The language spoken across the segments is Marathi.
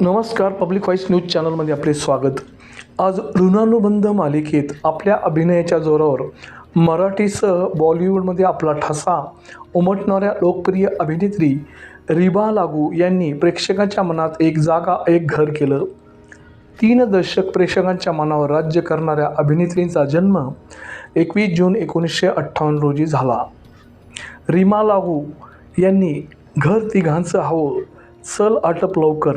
नमस्कार पब्लिक व्हॉइस न्यूज चॅनलमध्ये आपले स्वागत. आज ऋणानुबंध मालिकेत आपल्या अभिनयाच्या जोरावर मराठीसह बॉलिवूडमध्ये आपला ठसा उमटणाऱ्या लोकप्रिय अभिनेत्री रिबा लागू यांनी प्रेक्षकांच्या मनात एक जागा एक घर केलं. तीन दशक प्रेक्षकांच्या मनावर राज्य करणाऱ्या अभिनेत्रींचा जन्म एकवीस जून एकोणीसशे अठ्ठावन्न रोजी झाला. रिमा लागू यांनी घर तिघांचं हवं चल आटप लवकर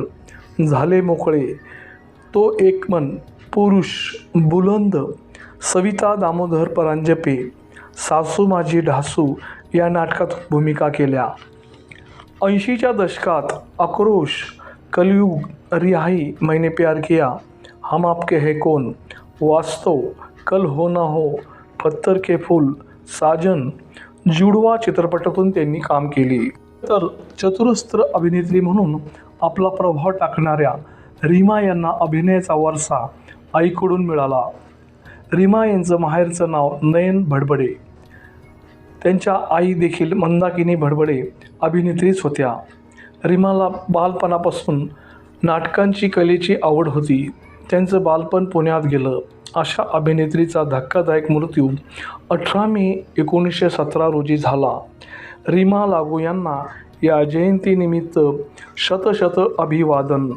झाले मोकळे. तो एक मन पुरुष बुलंद सविता दामोदर परांजपे सासू माझी ढासू या नाटकात भूमिका केल्या. ऐंशीच्या दशकात आक्रोश कलयुग रिहाई मैंने प्यार किया. हम आपके है कौन? वास्तव कल हो ना हो पत्थर के फूल साजन जुडवा चित्रपटातून त्यांनी काम केली. तर चतुरस्त्र अभिनेत्री म्हणून आपला प्रभाव टाकणाऱ्या रीमा यांना अभिनयाचा वारसा आईकडून मिळाला. रीमा यांचं माहेरचं नाव नयन भडबडे. त्यांच्या आई देखील मंदाकिनी भडबडे अभिनेत्रीच होत्या. रीमाला बालपणापासून नाटकांची कलेची आवड होती. त्यांचं बालपण पुण्यात गेलं. अशा अभिनेत्रीचा धक्कादायक मृत्यू अठरा मे एकोणीसशे सतरा रोजी झाला. रीमा लागू यांना या जयंतीनिमित्त शतशत अभिवादन.